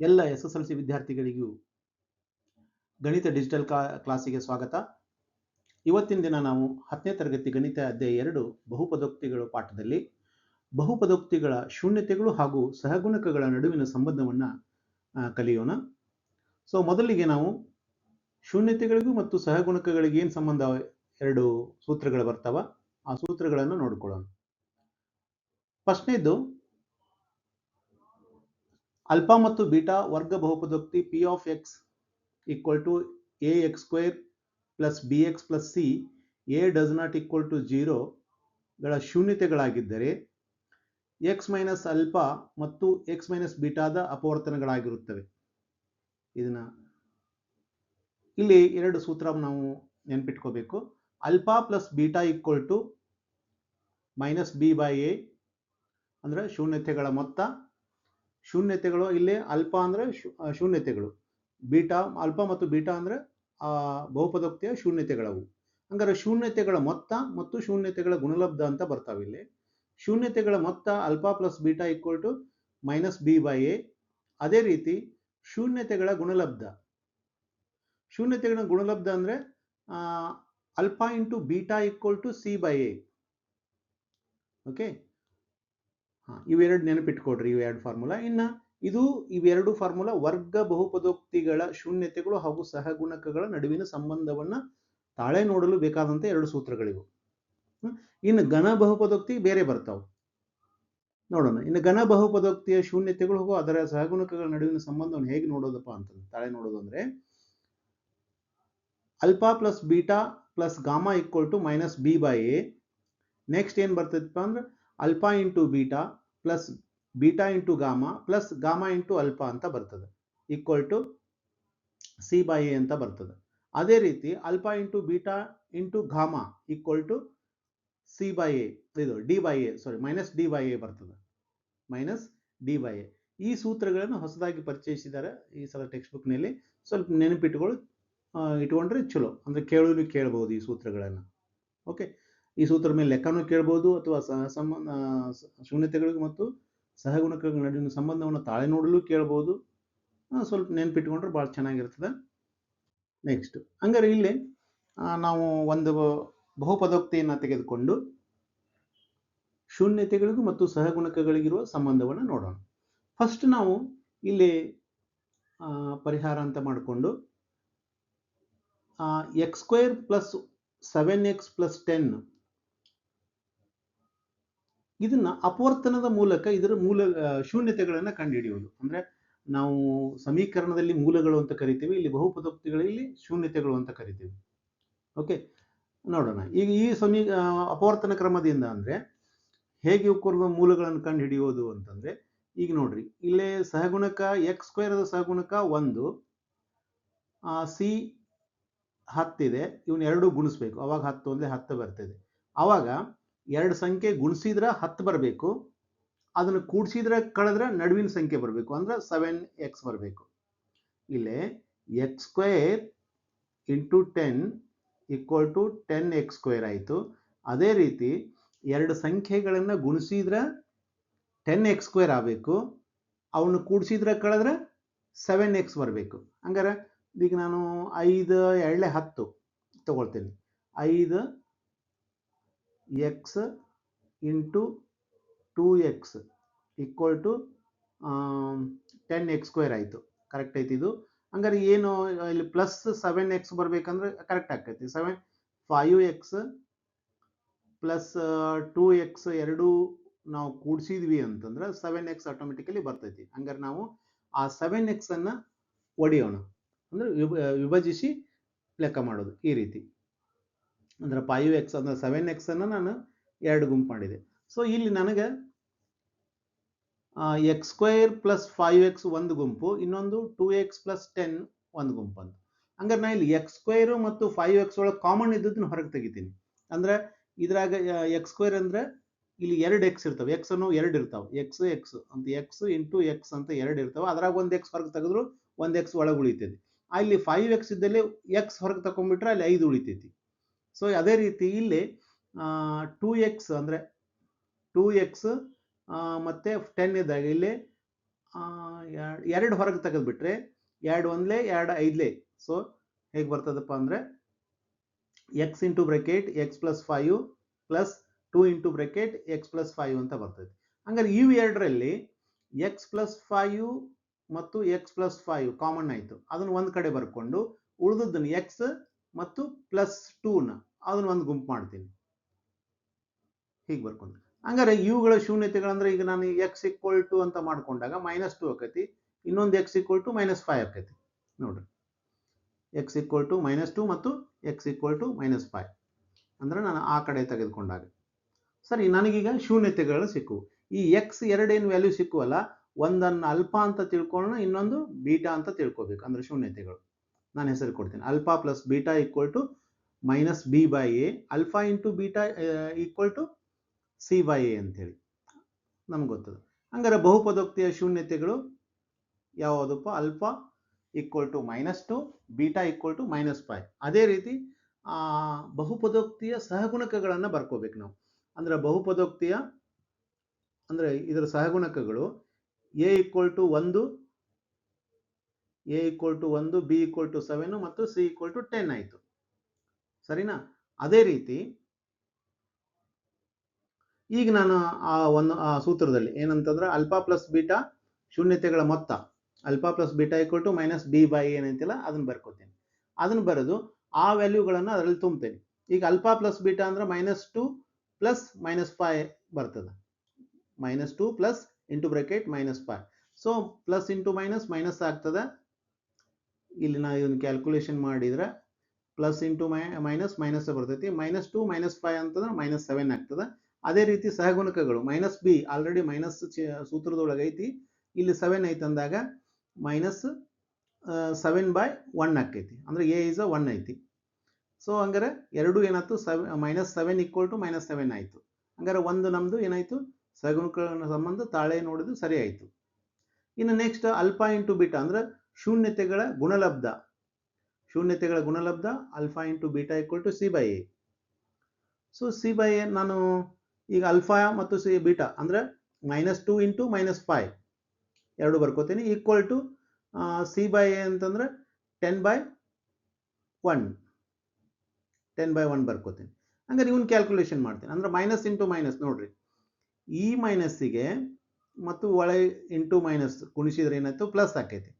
ಎಲ್ಲ S S L C ವಿದ್ಯಾರ್ಥಿಗಳಿಗೂ ಗಣಿತ ಡಿಜಿಟಲ್ ಕ್ಲಾ, ಕ್ಲಾಸಿಗೆ ಸ್ವಾಗತ. ಇವತ್ತಿನ ದಿನ ನಾವು ಹತ್ತನೇ ತರಗತಿ ಗಣಿತ ಅಧ್ಯಾಯ ಎರಡು, ಬಹುಪದೋಕ್ತಿಗಳು ಪಾಠದಲ್ಲಿ. ಬಹುಪದೋಕ್ತಿಗಳ ಶೂನ್ಯತೆಗಳು ಹಾಗೂ ಸಹಗುಣಕಗಳ ನಡುವಿನ ಸಂಬಂಧವನ್ನು ಕಲಿಯೋಣ. ಸೊ, ಮೊದಲಿಗೆ ನಾವು ಶೂನ್ಯತೆಗಳಿಗೂ ಮತ್ತು ಸಹಗುಣಕಗಳಿಗೆ ಏನು ಸಂಬಂಧ? ಎರಡು ಸೂತ್ರಗಳು ಬರ್ತಾವ. ಆ ಸೂತ್ರಗಳನ್ನು ನೋಡ್ಕೊಳ್ಳೋಣ. ಫಸ್ಟ್ನೇದು ಅಲ್ಫಾ ಮತ್ತು ಬೀಟಾ ವರ್ಗ ಬಹುಪದೋಕ್ತಿ P of X equal to A X square plus B X plus C, A does not equal to ಜೀರೋಗಳ ಶೂನ್ಯತೆಗಳಾಗಿದ್ದರೆ ಎಕ್ಸ್ ಮೈನಸ್ ಅಲ್ಫಾ ಮತ್ತು ಎಕ್ಸ್ ಮೈನಸ್ ಬೀಟಾದ ಅಪವರ್ತನಗಳಾಗಿರುತ್ತವೆ. ಇದನ್ನ ಇಲ್ಲಿ ಎರಡು ಸೂತ್ರ ನಾವು ನೆನ್ಪಿಟ್ಕೋಬೇಕು. Alpha plus beta equal to minus B by A ಅಂದ್ರೆ ಶೂನ್ಯತೆಗಳ ಮೊತ್ತ ಶೂನ್ಯತೆಗಳು ಇಲ್ಲಿ ಅಲ್ಪ ಅಂದ್ರೆ ಶೂನ್ಯತೆಗಳು. ಬೀಟಾ, ಅಲ್ಪ ಮತ್ತು ಬೀಟಾ ಅಂದರೆ ಬಹುಪದೋಕ್ತಿಯ ಶೂನ್ಯತೆಗಳವು. ಹಂಗಾರೆ ಶೂನ್ಯತೆಗಳ ಮೊತ್ತ ಮತ್ತು ಶೂನ್ಯತೆಗಳ ಗುಣಲಬ್ಧ ಅಂತ ಬರ್ತಾವೆ ಇಲ್ಲಿ. ಶೂನ್ಯತೆಗಳ ಮೊತ್ತ alpha plus beta equal to minus B by A. ಅದೇ ರೀತಿ ಶೂನ್ಯತೆಗಳ ಗುಣಲಬ್ಧ. ಶೂನ್ಯತೆಗಳ ಗುಣಲಬ್ಧ ಅಂದ್ರೆ alpha into beta equal to C by A. Okay? ಇವೆರಡು ನೆನಪಿಟ್ಕೊಡ್ರಿ ಇವೆರಡು ಫಾರ್ಮುಲಾ ಇನ್ನು ಇದು ಇವೆರಡು ಫಾರ್ಮುಲಾ ವರ್ಗ ಬಹುಪದೋಕ್ತಿಗಳ ಶೂನ್ಯತೆಗಳು ಹಾಗೂ ಸಹಗುಣಕಗಳ ನಡುವಿನ ಸಂಬಂಧವನ್ನ ತಾಳೆ ನೋಡಲು ಬೇಕಾದಂತ ಎರಡು ಸೂತ್ರಗಳಿವು. ಇನ್ನು ಘನ ಬಹುಪದೋಕ್ತಿ ಬೇರೆ ಬರ್ತಾವೆ. ನೋಡೋಣ, ಇನ್ನು ಘನ ಬಹುಪದೋಕ್ತಿಯ ಶೂನ್ಯತೆಗಳು ಹಾಗೂ ಅದರ ಸಹಗುಣಕಗಳ ನಡುವಿನ ಸಂಬಂಧವನ್ನು ಹೇಗೆ ನೋಡೋದಪ್ಪ ಅಂತ ತಾಳೆ ನೋಡೋದು ಅಂದ್ರೆ alpha plus beta plus gamma equal to minus B by A next ಏನು ಬರ್ತದಪ್ಪ ಅಂದ್ರೆ alpha into beta plus beta into gamma plus gamma into alpha ಅಂತ ಬರ್ತದೆ. Equal to C by A ಅಂತ ಬರ್ತದೆ. ಅದೇ ರೀತಿ alpha into beta into gamma equal to C by A ಇದು D by A sorry minus D by A ಬರ್ತದೆ. Minus D by A ಈ ಸೂತ್ರಗಳನ್ನು ಹೊಸದಾಗಿ ಪರಿಚಯಿಸಿದ್ದಾರೆ ಈ ಸಲ ಟೆಕ್ಸ್ಟ್ ಬುಕ್ನಲ್ಲಿ ಸ್ವಲ್ಪ ನೆನಪಿಟ್ಟುಗಳು ಇಟ್ಕೊಂಡ್ರೆ ಚಲೋ. ಅಂದರೆ ಕೇಳಲು ಕೇಳಬಹುದು ಈ ಸೂತ್ರಗಳನ್ನು. ಓಕೆ ಈ ಸೂತ್ರದ ಮೇಲೆ ಲೆಕ್ಕನೂ ಕೇಳ್ಬೋದು ಅಥವಾ ಸಂಬಂಧ ಶೂನ್ಯತೆಗಳಿಗೂ ಮತ್ತು ಸಹಗುಣಕಗಳ ನಡುವಿನ ಸಂಬಂಧವನ್ನು ತಾಳೆ ನೋಡಲು ಕೇಳ್ಬೋದು. ಸ್ವಲ್ಪ ನೆನ್ಪಿಟ್ಕೊಂಡ್ರೆ ಭಾಳ ಚೆನ್ನಾಗಿರ್ತದೆ. ನೆಕ್ಸ್ಟ್ ಹಂಗಾರೆ ಇಲ್ಲಿ ನಾವು ಒಂದು ಬಹುಪದೋಕ್ತಿಯನ್ನು ತೆಗೆದುಕೊಂಡು ಶೂನ್ಯತೆಗಳಿಗೂ ಮತ್ತು ಸಹಗುಣಕಗಳಿಗಿರುವ ಸಂಬಂಧವನ್ನು ನೋಡೋಣ. ಫಸ್ಟ್ ನಾವು ಇಲ್ಲಿ ಪರಿಹಾರ ಅಂತ ಮಾಡಿಕೊಂಡು X square plus seven X plus ten ಇದನ್ನ ಅಪವರ್ತನದ ಮೂಲಕ ಇದರ ಮೂಲ ಶೂನ್ಯತೆಗಳನ್ನು ಕಂಡುಹಿಡಿಯುವುದು. ಅಂದ್ರೆ ನಾವು ಸಮೀಕರಣದಲ್ಲಿ ಮೂಲಗಳು ಅಂತ ಕರಿತೀವಿ, ಇಲ್ಲಿ ಬಹುಪದೋಕ್ತಿಗಳಲ್ಲಿ ಶೂನ್ಯತೆಗಳು ಅಂತ ಕರಿತೀವಿ. ಓಕೆ ನೋಡೋಣ. ಈಗ ಈ ಸಮೀ ಅಪವರ್ತನ ಕ್ರಮದಿಂದ ಅಂದ್ರೆ ಹೇಗೆ ಉಕ್ಕುರುವ ಮೂಲಗಳನ್ನು ಕಂಡು ಹಿಡಿಯೋದು ಅಂತಂದ್ರೆ, ಈಗ ನೋಡ್ರಿ. ಇಲ್ಲೇ ಸಹಗುಣಕ ಎಕ್ಸ್ ಸ್ಕ್ವೇರದ ಸಹಗುಣಕ ಒಂದು ಸಿ ಹತ್ತಿದೆ. ಇವನ್ ಎರಡು ಗುಣಿಸ್ಬೇಕು. ಅವಾಗ ಹತ್ತು ಅಂದ್ರೆ ಹತ್ತು ಬರ್ತದೆ. ಅವಾಗ ಎರಡು ಸಂಖ್ಯೆ ಗುಣಿಸಿದ್ರೆ ಹತ್ತು ಬರಬೇಕು. ಅದನ್ನು ಕೂಡಿಸಿದ್ರೆ ಕಳೆದ್ರೆ ನಡುವಿನ ಸಂಖ್ಯೆ ಬರಬೇಕು. ಅಂದ್ರೆ ಸೆವೆನ್ ಎಕ್ಸ್ ಬರಬೇಕು. ಇಲ್ಲೇ X square into ten equal to ten X square ಆಯಿತು. ಅದೇ ರೀತಿ ಎರಡು ಸಂಖ್ಯೆಗಳನ್ನು ಗುಣಿಸಿದ್ರೆ ಟೆನ್ ಎಕ್ಸ್ ಸ್ಕ್ವೇರ್ ಆಗಬೇಕು. ಅವನು ಕೂಡಿಸಿದ್ರೆ ಕಳೆದ್ರೆ ಸೆವೆನ್ ಎಕ್ಸ್ ಬರಬೇಕು. ಹಂಗಾರೆ ಈಗ ನಾನು ಐದು ಎರಡೇ ಹತ್ತು ತಗೊಳ್ತೇನೆ. ಐದು X into two X equal to ten X square ಆಯಿತು. ಕರೆಕ್ಟ್ ಐತಿ ಇದು. ಹಂಗಾರೆ ಏನು, ಇಲ್ಲಿ ಪ್ಲಸ್ ಸೆವೆನ್ ಎಕ್ಸ್ ಬರ್ಬೇಕಂದ್ರೆ ಕರೆಕ್ಟ್ ಆಗ್ತೈತಿ. Seven five X plus two X ಎರಡು ನಾವು ಕೂಡಿಸಿದ್ವಿ ಅಂತಂದ್ರೆ ಸೆವೆನ್ ಎಕ್ಸ್ ಆಟೋಮೆಟಿಕಲಿ ಬರ್ತೈತಿ. ಹಂಗಾರೆ ನಾವು ಆ ಸೆವೆನ್ ಎಕ್ಸ್ ಅನ್ನ ಒಡೆಯೋಣ. ಅಂದ್ರೆ ವಿಭಜಿಸಿ ಲೆಕ್ಕ ಮಾಡೋದು ಈ ರೀತಿ. ಅಂದ್ರೆ ಫೈವ್ ಎಕ್ಸ್ ಅಂದ್ರೆ ಸೆವೆನ್ ಎಕ್ಸ್ ಅನ್ನ ನಾನು ಎರಡು ಗುಂಪು ಮಾಡಿದೆ. ಸೊ ಇಲ್ಲಿ ನನಗೆ X square plus five X ಒಂದು ಗುಂಪು, ಇನ್ನೊಂದು ಟೂ ಎಕ್ಸ್ ಪ್ಲಸ್ ಟೆನ್ ಒಂದು ಗುಂಪು ಅಂತ. ಹಂಗಾರೆ ನಾ ಇಲ್ಲಿ ಎಕ್ಸ್ ಸ್ಕ್ವೇರು ಮತ್ತು ಫೈವ್ ಎಕ್ಸ್ ಒಳಗೆ ಕಾಮನ್ ಇದ್ದದನ್ನ ಹೊರಗೆ ತೆಗಿತೀನಿ. ಅಂದ್ರೆ ಇದ್ರಾಗ ಎಕ್ಸ್ ಸ್ಕ್ವೇರ್ ಅಂದ್ರೆ ಇಲ್ಲಿ ಎರಡು ಎಕ್ಸ್ ಇರ್ತವೆ. ಎಕ್ಸ್ ಅನ್ನು ಎರಡು ಇರ್ತಾವೆ. ಎಕ್ಸ್ ಎಕ್ಸ್ ಅಂತ ಎಕ್ಸ್ ಇಂಟು ಎಕ್ಸ್ ಅಂತ ಎರಡು ಇರ್ತಾವೆ. ಅದ್ರಾಗ ಒಂದು ಎಕ್ಸ್ ಹೊರಗೆ ತೆಗೆದ್ರು ಒಂದು ಎಕ್ಸ್ ಒಳಗೆ ಉಳಿತೈತಿ. ಅಲ್ಲಿ ಫೈವ್ ಎಕ್ಸ್ ಇದ್ದಲ್ಲಿ ಎಕ್ಸ್ ಹೊರಗೆ ತಗೊಂಡ್ಬಿಟ್ರೆ ಅಲ್ಲಿ ಐದು ಉಳಿತೈತಿ. ಸೊ ಅದೇ ರೀತಿ ಇಲ್ಲಿ ಟೂ ಎಕ್ಸ್ ಅಂದರೆ ಟೂ ಎಕ್ಸ್ ಮತ್ತು ಟೆನ್ ಇದ್ದಾಗ ಇಲ್ಲಿ ಎರಡು ಹೊರಗೆ ತೆಗೆದುಬಿಟ್ರೆ ಎರಡು ಒಂದ್ಲೆ, ಎರಡು ಐದ್ಲೆ. ಸೊ ಹೇಗೆ ಬರ್ತದಪ್ಪ ಅಂದರೆ X into bracket X plus five plus two into bracket X plus five ಅಂತ ಬರ್ತದೆ ಹಂಗಾರೆ ಇವು ಎರಡರಲ್ಲಿ ಎಕ್ಸ್ ಪ್ಲಸ್ ಫೈವ್ ಮತ್ತು ಎಕ್ಸ್ ಪ್ಲಸ್ ಫೈವ್ ಕಾಮನ್ ಆಯಿತು. ಅದನ್ನು ಒಂದು ಕಡೆ ಬರ್ಕೊಂಡು ಉಳಿದದ್ದನ್ನು ಎಕ್ಸ್ ಮತ್ತು ಪ್ಲಸ್ ಟೂನ ಅದನ್ನ ಒಂದು ಗುಂಪು ಮಾಡ್ತೀನಿ. ಹೀಗೆ ಬರ್ಕೊಂಡು. ಹಂಗಾರೆ ಇವುಗಳ ಶೂನ್ಯತೆಗಳಂದ್ರೆ ಈಗ ನಾನು ಎಕ್ಸ್ ಈಕ್ವಲ್ ಟು ಅಂತ ಮಾಡ್ಕೊಂಡಾಗ ಮೈನಸ್ ಟು ಆಕೈತಿ, ಇನ್ನೊಂದು X equal to minus five ಆಕೈತಿ. ನೋಡ್ರಿ. X equal to minus two ಮತ್ತು X equal to minus five ಅಂದ್ರೆ ನಾನು ಆ ಕಡೆ ತೆಗೆದುಕೊಂಡಾಗ. ಸರಿ, ನನಗೀಗ ಶೂನ್ಯತೆಗಳು ಸಿಕ್ಕು ಈ ಎಕ್ಸ್ ಎರಡೇನು ವ್ಯಾಲ್ಯೂ ಸಿಕ್ಕುವಲ್ಲ, ಒಂದನ್ನು ಅಲ್ಪ ಅಂತ ತಿಳ್ಕೊಳ್ಳೋಣ, ಇನ್ನೊಂದು ಬೀಟಾ ಅಂತ ತಿಳ್ಕೊಬೇಕು, ಅಂದ್ರೆ ಶೂನ್ಯತೆಗಳು. ನಾನು ಹೆಸರು ಕೊಡ್ತೀನಿ. Alpha plus beta equal to minus B by A alpha into beta equal to C by A ಅಂತೇಳಿ. ನಮ್ಗೆ ಗೊತ್ತದ. ಹಂಗಾರೆ ಬಹುಪದೋಕ್ತಿಯ ಶೂನ್ಯತೆಗಳು ಯಾವುದಪ್ಪ? Alpha equal to minus two beta equal to minus five ಅದೇ ರೀತಿ ಬಹುಪದೋಕ್ತಿಯ ಸಹಗುಣಕಗಳನ್ನು ಬರ್ಕೋಬೇಕು ನಾವು. ಅಂದ್ರೆ ಬಹುಪದೋಕ್ತಿಯ, ಅಂದ್ರೆ ಇದರ ಸಹಗುಣಕಗಳು ಎ ಈಕ್ವಲ್ ಟು ಒಂದು ಎ ಈಕ್ವಲ್ ಟು ಒಂದು ಬಿ ಈಕ್ವಲ್ ಟು ಸೆವೆನ್ ಮತ್ತು ಸಿ ಈಕ್ವಲ್ ಟು ಟೆನ್ ಆಯಿತು. ಸರಿನಾ? ಅದೇ ರೀತಿ ಈಗ ನಾನು ಆ ಒಂದು, ಆ ಸೂತ್ರದಲ್ಲಿ ಏನಂತಂದ್ರೆ ಅಲ್ಪಾ ಪ್ಲಸ್ ಬೀಟಾ ಶೂನ್ಯತೆಗಳ ಮೊತ್ತ. Alpha plus beta equal to minus b by ಏನಂತಿಲ್ಲ, ಅದನ್ನ ಬರ್ಕೋತೀನಿ. ಅದನ್ನ ಬರೆದು ಆ ವ್ಯಾಲ್ಯೂಗಳನ್ನು ಅದರಲ್ಲಿ ತುಂಬ್ತೇನೆ ಈಗ ಅಲ್ಪಾ ಪ್ಲಸ್ ಬೀಟಾ ಅಂದ್ರೆ minus to plus minus five ಬರ್ತದೆ. Minus to plus into bracket minus five so plus into minus minus ಆಗ್ತದೆ. ಇಲ್ಲಿ ನಾವು ಇದನ್ನು ಕ್ಯಾಲ್ಕುಲೇಷನ್ ಮಾಡಿದ್ರೆ ಪ್ಲಸ್ ಇಂಟು ಮೈ ಮೈನಸ್ ಮೈನಸ್ ಬರ್ತೈತಿ. ಮೈನಸ್ ಟು ಮೈನಸ್ ಫೈವ್ ಅಂತಂದ್ರೆ ಮೈನಸ್ ಸೆವೆನ್ ಆಗ್ತದೆ. ಅದೇ ರೀತಿ ಸಹಗುಣಕಗಳು. ಮೈನಸ್ ಬಿ ಆಲ್ರೆಡಿ ಮೈನಸ್ ಸೂತ್ರದೊಳಗೆ ಐತಿ. ಇಲ್ಲಿ ಸೆವೆನ್ ಐತೆ ಅಂದಾಗ ಮೈನಸ್ ಸೆವೆನ್ ಬೈ ಒನ್ ಆಕೈತಿ ಅಂದ್ರೆ ಎ ಇಸ್ ಅ ಒನ್ ಐತಿ. ಸೊ ಹಂಗಾರೆ ಎರಡು ಏನಾಯ್ತು? Seven minus seven equal to minus seven ಆಯಿತು. ಹಂಗಾರೆ ಒಂದು ನಮ್ಮದು ಏನಾಯಿತು? ಸಹಗುಣಕಗಳ ಸಂಬಂಧ ತಾಳೆ ನೋಡಿದ್ದು ಸರಿ ಆಯಿತು. ಇನ್ನು ನೆಕ್ಸ್ಟ್ ಅಲ್ಪ ಇಂಟು ಬಿಟ್ಟ ಅಂದ್ರೆ ಶೂನ್ಯತೆಗಳ ಗುಣಲಬ್ಧ. ಶೂನ್ಯತೆಗಳ ಗುಣಲಬ್ಧ alpha into beta equal to c by a so c by a ನಾನು ಈಗ ಅಲ್ಫಾ ಮತ್ತು ಸಿ ಬೀಟಾ ಅಂದ್ರೆ minus to into minus five ಎರಡು ಬರ್ಕೋತೀನಿ. Equal to c by a ಅಂತಂದ್ರೆ ten by one ten by one ಬರ್ಕೋತೀನಿ. ಹಂಗಾರೆ ಇವನ್ calculation ಮಾಡ್ತೀನಿ. ಅಂದ್ರೆ ಮೈನಸ್ ಇಂಟು ಮೈನಸ್ ನೋಡ್ರಿ. ಈ ಮೈನಸ್ಸಿಗೆ ಮತ್ತು ಒಳ ಇಂಟು ಮೈನಸ್ ಗುಣಿಸಿದ್ರೆ ಏನಾಯ್ತು? ಪ್ಲಸ್ ಆಕೈತಿ.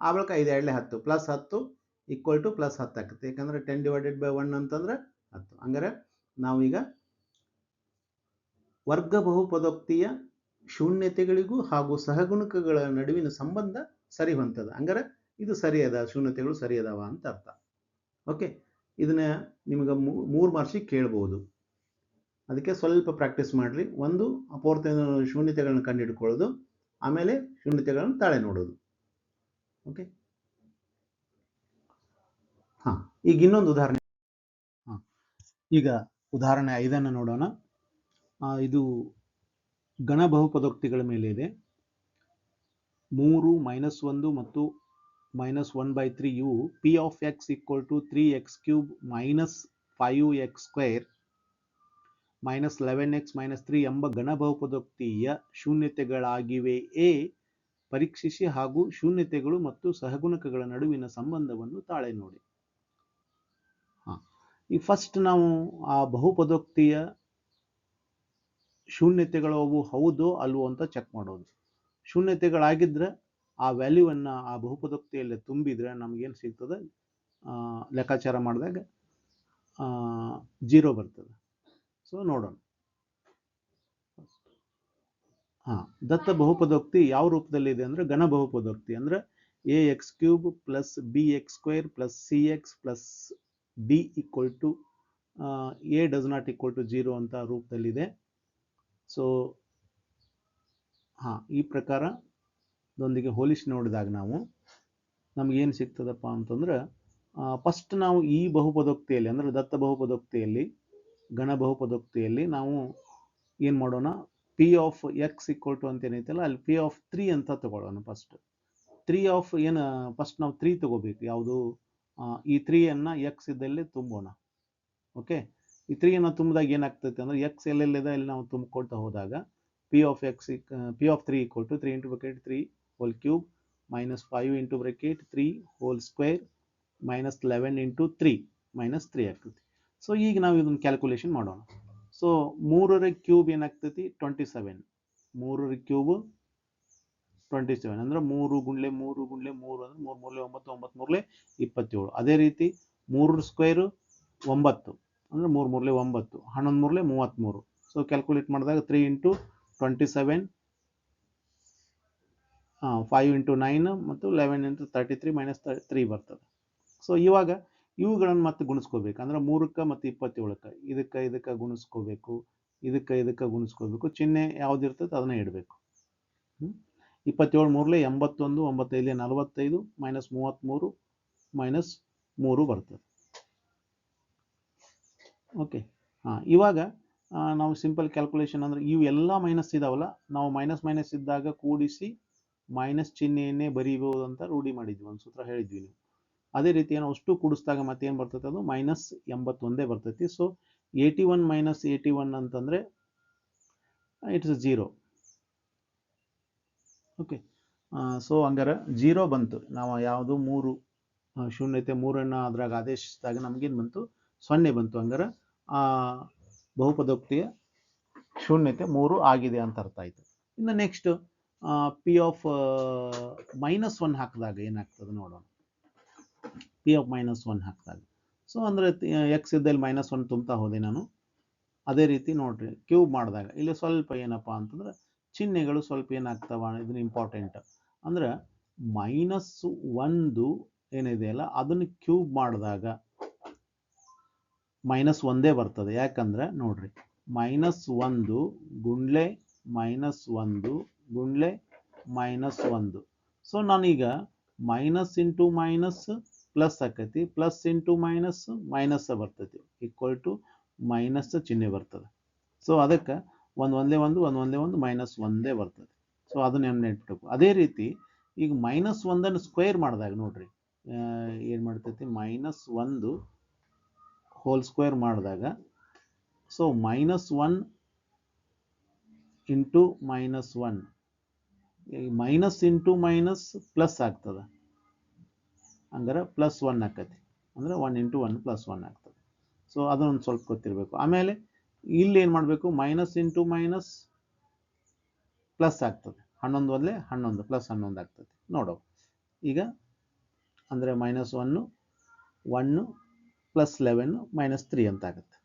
ಆ ಐದು ಎರಡಲೆ ಹತ್ತು ಪ್ಲಸ್ ಹತ್ತು ಈಕ್ವಲ್ ಟು ಪ್ಲಸ್ ಹತ್ತು ಆಗ್ತದೆ ಯಾಕಂದರೆ ಟೆನ್ ಡಿವೈಡೆಡ್ ಬೈ ಒನ್ ಅಂತಂದರೆ ಹತ್ತು. ಹಂಗಾರೆ ನಾವೀಗ ವರ್ಗ ಬಹುಪದೋಕ್ತಿಯ ಶೂನ್ಯತೆಗಳಿಗೂ ಹಾಗೂ ಸಹಗುಣಕಗಳ ನಡುವಿನ ಸಂಬಂಧ ಸರಿ ಹೊಂತದ ಹಂಗಾರೆ ಇದು ಸರಿ ಅದ, ಶೂನ್ಯತೆಗಳು ಸರಿ ಅದಾವ ಅಂತ ಅರ್ಥ. ಓಕೆ ಇದನ್ನ ನಿಮಗೆ ಮೂರು ಮಾರ್ಕ್ಸಿಗೆ ಕೇಳ್ಬೋದು. ಅದಕ್ಕೆ ಸ್ವಲ್ಪ ಪ್ರಾಕ್ಟೀಸ್ ಮಾಡಲಿ. ಒಂದು ಅಪೂರ್ತ ಶೂನ್ಯತೆಗಳನ್ನ ಕಂಡುಹಿಡ್ಕೊಳ್ಳೋದು ಆಮೇಲೆ ಶೂನ್ಯತೆಗಳನ್ನು ತಾಳೆ ನೋಡೋದು. ಓಕೆ ಹಾ, ಈಗ ಇನ್ನೊಂದು ಉದಾಹರಣೆ. ಈಗ ಉದಾಹರಣೆ ಐದನ್ನು ನೋಡೋಣ. ಇದು ಗಣ ಬಹುಪದೋಕ್ತಿಗಳ ಮೇಲೆ ಇದೆ. ಮೂರು ಮೈನಸ್ ಒಂದು ಮತ್ತು minus one by three you p of x equal to three x cube minus five x square minus eleven x minus three ಎಂಬ ಗಣ ಬಹುಪದೋಕ್ತಿಯ ಶೂನ್ಯತೆಗಳಾಗಿವೆ ಎ ಪರೀಕ್ಷಿಸಿ ಹಾಗೂ ಶೂನ್ಯತೆಗಳು ಮತ್ತು ಸಹಗುಣಕಗಳ ನಡುವಿನ ಸಂಬಂಧವನ್ನು ತಾಳೆ ನೋಡಿ. ಈ ಫಸ್ಟ್ ನಾವು ಆ ಬಹುಪದೋಕ್ತಿಯ ಶೂನ್ಯತೆಗಳು ಹೌದೋ ಅಲ್ವೋ ಅಂತ ಚೆಕ್ ಮಾಡೋದು. ಶೂನ್ಯತೆಗಳಾಗಿದ್ರೆ ಆ ವ್ಯಾಲ್ಯೂವನ್ನು ಆ ಬಹುಪದೋಕ್ತಿಯಲ್ಲಿ ತುಂಬಿದ್ರೆ ನಮಗೇನು ಸಿಗ್ತದೆ? ಲೆಕ್ಕಾಚಾರ ಮಾಡಿದಾಗ ಜೀರೋ ಬರ್ತದೆ. ಸೊ ನೋಡೋಣ. ಹಾಂ, ದತ್ತ ಬಹುಪದೋಕ್ತಿ ಯಾವ ರೂಪದಲ್ಲಿ ಇದೆ ಅಂದ್ರೆ ಘನ ಬಹುಪದೋಕ್ತಿ. ಅಂದ್ರೆ a x cube plus b x square plus c x plus d equal to a does not equal to zero ಅಂತ ರೂಪದಲ್ಲಿದೆ ಸೊ ಹಾಂ, ಈ ಪ್ರಕಾರ ಇದೊಂದಿಗೆ ಹೋಲಿಸಿ ನೋಡಿದಾಗ ನಾವು ನಮಗೇನು ಸಿಗ್ತದಪ್ಪ ಅಂತಂದ್ರೆ ಫಸ್ಟ್ ನಾವು ಈ ಬಹುಪದೋಕ್ತಿಯಲ್ಲಿ, ಅಂದ್ರೆ ದತ್ತ ಬಹುಪದೋಕ್ತಿಯಲ್ಲಿ ಗಣ ಬಹುಪದೋಕ್ತಿಯಲ್ಲಿ ನಾವು ಏನು ಮಾಡೋಣ? P of x equal to ಅಂತ ಏನೈತಲ್ಲ ಅಲ್ಲಿ ಪಿ ಆಫ್ ತ್ರೀ ಅಂತ ತಗೊಳ್ಳೋಣ ಫಸ್ಟ್ ತ್ರೀ ಆಫ್ ಏನು ಫಸ್ಟ್ ನಾವು ತ್ರೀ ತಗೋಬೇಕು. ಯಾವುದು? ಈ ತ್ರೀಯನ್ನು ಎಕ್ಸ್ ಇದ್ದಲ್ಲಿ ತುಂಬೋಣ. ಓಕೆ ಈ ತ್ರೀಯನ್ನು ತುಂಬಿದಾಗ ಏನಾಗ್ತೈತೆ ಅಂದರೆ ಎಕ್ಸ್ ಎಲ್ಲೆಲ್ಲಿದೆ ಅಲ್ಲಿ ನಾವು ತುಂಬಿಕೊಳ್ತಾ ಹೋದಾಗ p of x p of three equal to three into bracket three whole cube minus five into bracket three whole square minus eleven into three minus three ಆಗ್ತೈತಿ. ಸೊ ಈಗ ನಾವು ಇದನ್ನು ಕ್ಯಾಲ್ಕುಲೇಷನ್ ಮಾಡೋಣ. ಸೊ ಮೂರರ ಕ್ಯೂಬ್ ಏನಾಗ್ತೈತಿ? Twenty seven ಮೂರರ cube twenty seven ಅಂದ್ರೆ ಮೂರು ಗುಂಡ್ಲೆ ಮೂರು ಗುಂಡ್ಲೆ ಮೂರು ಅಂದ್ರೆ ಮೂರು ಮೂರಲೆ ಒಂಬತ್ತು ಒಂಬತ್ತು ಮೂರಲೆ ಇಪ್ಪತ್ತೇಳು. ಅದೇ ರೀತಿ ಮೂರರ ಸ್ಕ್ವೇರು ಒಂಬತ್ತು. ಅಂದ್ರೆ ಮೂರು ಮೂರಲೆ ಒಂಬತ್ತು. ಹನ್ನೊಂದು ಮೂರಲೆ ಮೂವತ್ತ್ಮೂರು. ಸೊ ಕ್ಯಾಲ್ಕುಲೇಟ್ ಮಾಡಿದಾಗ three into twenty seven five into nine ಮತ್ತು eleven into thirty three minus three ಬರ್ತದೆ. ಸೊ ಇವಾಗ ಇವುಗಳನ್ನು ಮತ್ತೆ ಗುಣಿಸ್ಕೋಬೇಕು. ಅಂದ್ರೆ ಮೂರಕ್ಕೆ ಮತ್ತು ಇಪ್ಪತ್ತೇಳಕ್ಕೆ. ಇದಕ್ಕೆ ಇದಕ್ಕೆ ಗುಣಿಸ್ಕೋಬೇಕು. ಇದಕ್ಕೆ ಇದಕ್ಕೆ ಗುಣಿಸ್ಕೋಬೇಕು. ಚಿಹ್ನೆ ಯಾವ್ದು ಇರ್ತದೆ ಅದನ್ನ ಇಡಬೇಕು. ಇಪ್ಪತ್ತೇಳು ಮೂರಲೆ ಎಂಬತ್ತೊಂದು ಒಂಬತ್ತೈದು ನಲವತ್ತೈದು, ಮೈನಸ್ ಮೂವತ್ತ್ಮೂರು ಮೈನಸ್ ಮೂರು ಬರ್ತದೆ. ಓಕೆ. ಹಾ, ಇವಾಗ ನಾವು ಸಿಂಪಲ್ ಕ್ಯಾಲ್ಕುಲೇಷನ್ ಅಂದ್ರೆ ಇವು ಎಲ್ಲ ಮೈನಸ್ ಇದಾವಲ್ಲ, ನಾವು ಮೈನಸ್ ಮೈನಸ್ ಇದ್ದಾಗ ಕೂಡಿಸಿ ಮೈನಸ್ ಚಿಹ್ನೆಯನ್ನೇ ಬರೀಬಹುದು ಅಂತ ರೂಢಿ ಮಾಡಿದ್ವಿ. ಒಂದು ಸೂತ್ರ ಹೇಳಿದ್ವಿ ನೀವು. ಅದೇ ರೀತಿ ಏನೋ ಅಷ್ಟು ಕೂಡಿಸಿದಾಗ ಮತ್ತೆ ಏನು ಬರ್ತೈತೆ ಅದು? ಮೈನಸ್ ಎಂಬತ್ತೊಂದೇ ಬರ್ತೈತಿ. So eighty one minus eighty one ಅಂತಂದರೆ ಇಟ್ಸ್ ಜೀರೋ ಓಕೆ ಸೊ ಹಂಗಾರೆ ಜೀರೋ ಬಂತು. ನಾವು ಯಾವುದು? ಮೂರು ಶೂನ್ಯತೆ ಮೂರನ್ನು ಅದ್ರಾಗ ಆದೇಶಿಸಿದಾಗ ನಮಗೇನು ಬಂತು? ಸೊನ್ನೆ ಬಂತು ಹಂಗಾರೆ. ಆ, ಬಹುಪದೋಕ್ತಿಯ ಶೂನ್ಯತೆ ಮೂರು ಆಗಿದೆ ಅಂತ ಅರ್ಥ ಆಯ್ತು. ಇನ್ನು next p of minus one ಹಾಕಿದಾಗ ಏನಾಗ್ತದೆ ನೋಡೋಣ. ಪಿ ಆಫ್ ಮೈನಸ್ ಒನ್ ಹಾಕಿದಾಗ. ಸೊ ಅಂದರೆ ಎಕ್ಸ್ ಇದ್ದಲ್ಲಿ ಮೈನಸ್ ಒನ್ ತುಂಬ್ತಾ ಹೋದೆ ನಾನು. ಅದೇ ರೀತಿ ನೋಡ್ರಿ ಕ್ಯೂಬ್ ಮಾಡಿದಾಗ. ಇಲ್ಲಿ ಸ್ವಲ್ಪ ಏನಪ್ಪ ಅಂತಂದ್ರೆ, ಚಿಹ್ನೆಗಳು ಸ್ವಲ್ಪ ಏನಾಗ್ತಾವ, ಇದನ್ನ ಇಂಪಾರ್ಟೆಂಟ್ ಅಂದ್ರೆ ಮೈನಸ್ ಒಂದು ಏನಿದೆಯಲ್ಲ, ಅದನ್ನು ಕ್ಯೂಬ್ ಮಾಡಿದಾಗ ಮೈನಸ್ ಒಂದೇ ಬರ್ತದೆ. ಯಾಕಂದ್ರೆ, ನೋಡ್ರಿ ಮೈನಸ್ ಒಂದು ಗುಂಡ್ಲೆ ಮೈನಸ್ ಒಂದು ಗುಂಡ್ಲೆ ಮೈನಸ್ ಒಂದು. ಸೊ ನಾನೀಗ ಮೈನಸ್ ಇಂಟು ಮೈನಸ್ ಪ್ಲಸ್ ಆಕೈತಿ ಪ್ಲಸ್ ಇಂಟು ಮೈನಸ್ ಮೈನಸ್ ಬರ್ತೈತಿ. ಈಕ್ವಲ್ ಟು ಮೈನಸ್ ಚಿಹ್ನೆ ಬರ್ತದೆ. ಸೊ ಅದಕ್ಕೆ ಒಂದು ಒಂದೇ ಒಂದು ಒಂದು ಒಂದೇ ಒಂದು ಮೈನಸ್ ಒಂದೇ ಬರ್ತದೆ. ಸೊ ಅದನ್ನ ನೆನ್ಪಿಟ್ಬೇಕು ಅದೇ ರೀತಿ ಈಗ ಮೈನಸ್ ಒಂದನ್ನು ಸ್ಕ್ವೇರ್ ಮಾಡಿದಾಗ ನೋಡ್ರಿ. ಏನು ಮಾಡ್ತೈತಿ? ಮೈನಸ್ ಒಂದು ಹೋಲ್ ಸ್ಕ್ವೇರ್ ಮಾಡಿದಾಗ so minus one into minus one minus into minus plus ಆಗ್ತದೆ. ಹಂಗಾರೆ ಪ್ಲಸ್ ಒನ್ ಆಕತಿ ಅಂದರೆ one into one plus one ಆಗ್ತದೆ. ಸೊ ಅದೊಂದು ಸ್ವಲ್ಪ ಗೊತ್ತಿರಬೇಕು. ಆಮೇಲೆ ಇಲ್ಲಿ ಏನು ಮಾಡಬೇಕು? ಮೈನಸ್ ಇಂಟು ಮೈನಸ್ ಪ್ಲಸ್ ಆಗ್ತದೆ. ಹನ್ನೊಂದು ಒಂದಲೇ ಹನ್ನೊಂದು ಪ್ಲಸ್ ಹನ್ನೊಂದು ಆಗ್ತದೆ. ನೋಡೋ ಈಗ ಅಂದರೆ minus one one plus eleven minus three ಅಂತ ಆಗುತ್ತೆ.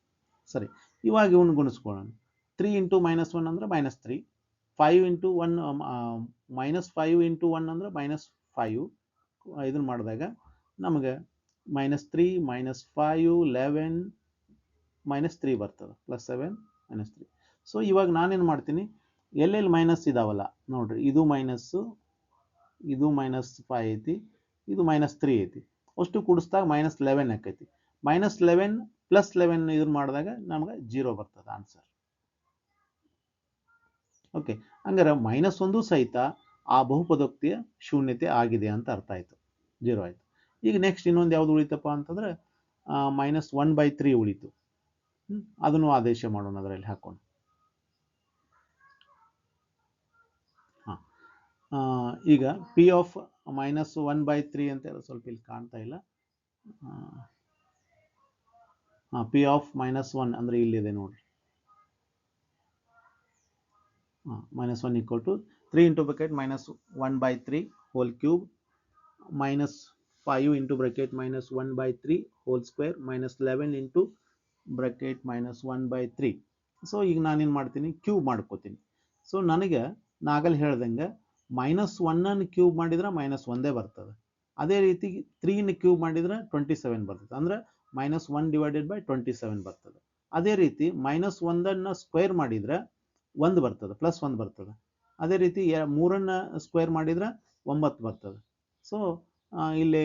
ಸರಿ. ಇವಾಗ ಇವನು ಗುಣಿಸ್ಕೊಳ್ಳೋಣ. ತ್ರೀ ಇಂಟು ಮೈನಸ್ ಒನ್ ಅಂದರೆ minus three five into one minus five into one ಅಂದರೆ ಮೈನಸ್ ಫೈವ್ ಇದನ್ನು ಮಾಡಿದಾಗ ನಮಗೆ minus three minus five eleven minus three ಬರ್ತದೆ. Plus seven minus three so ಇವಾಗ ನಾನೇನು ಮಾಡ್ತೀನಿ? ಎಲ್ಲೆಲ್ಲಿ ಮೈನಸ್ ಇದಾವಲ್ಲ? ನೋಡ್ರಿ, ಇದು ಮೈನಸ್ಸು ಇದು ಮೈನಸ್ ಫೈವ್ ಐತಿ, ಇದು ಮೈನಸ್ ತ್ರೀ ಐತಿ. ಅಷ್ಟು ಕೂಡಿಸ್ದಾಗ ಮೈನಸ್ ಲೆವೆನ್ ಆಕೈತಿ. ಮೈನಸ್ ಲೆವೆನ್ ಪ್ಲಸ್ ಲೆವೆನ್ ಇದನ್ನ ಮಾಡಿದಾಗ ನಮ್ಗೆ ಜೀರೋ ಬರ್ತದೆ ಆನ್ಸರ್ ಓಕೆ ಹಂಗಾರೆ ಮೈನಸ್ ಒಂದು ಸಹಿತ ಆ ಬಹುಪದೋಕ್ತಿಯ ಶೂನ್ಯತೆ ಆಗಿದೆ ಅಂತ ಅರ್ಥ ಆಯ್ತು. ಜೀರೋ ಆಯ್ತು. ಈಗ ನೆಕ್ಸ್ಟ್ ಇನ್ನೊಂದು ಯಾವ್ದು ಉಳಿತಪ್ಪ ಅಂತಂದ್ರೆ ಮೈನಸ್ ಒನ್ ಬೈ ತ್ರೀ ಉಳಿತು. ಅದನ್ನು ಆದೇಶ ಮಾಡೋಣ ಅದರಲ್ಲಿ ಹಾಕೋಣ. ಹಾಂ ಈಗ p of minus one by three ಅಂತ ಸ್ವಲ್ಪ ಇಲ್ಲಿ ಕಾಣ್ತಾ ಇಲ್ಲ. ಹಾಂ ಪಿ ಆಫ್ ಮೈನಸ್ ಒನ್ ಅಂದರೆ ಇಲ್ಲಿದೆ ನೋಡಿರಿ. ಹಾಂ minus one equal to three into bracket minus one by three whole cube minus five into bracket minus one by three whole square minus eleven into bracket minus one by three so ಈಗ ನಾನೇನು ಮಾಡ್ತೀನಿ? Cube ಮಾಡ್ಕೋತೀನಿ. So ನನಗೆ ನಾಗಲ್ ಹೇಳ್ದಂಗೆ minus ಒನ್ನನ್ನು cube ಮಾಡಿದ್ರೆ minus ಒಂದೇ ಬರ್ತದೆ. ಅದೇ ರೀತಿ ತ್ರೀನ ಕ್ಯೂಬ್ ಮಾಡಿದ್ರೆ ಟ್ವೆಂಟಿ ಸೆವೆನ್ ಬರ್ತದೆ. ಅಂದರೆ minus one divided by twenty seven ಬರ್ತದೆ. ಅದೇ ರೀತಿ ಮೈನಸ್ ಒಂದನ್ನು ಸ್ಕ್ವೇರ್ ಮಾಡಿದ್ರೆ ಒಂದು ಬರ್ತದೆ ಪ್ಲಸ್ ಒಂದು ಬರ್ತದೆ. ಅದೇ ರೀತಿ ಮೂರನ್ನ ಸ್ಕ್ವೇರ್ ಮಾಡಿದ್ರೆ ಒಂಬತ್ತು ಬರ್ತದೆ. ಸೊ ಇಲ್ಲಿ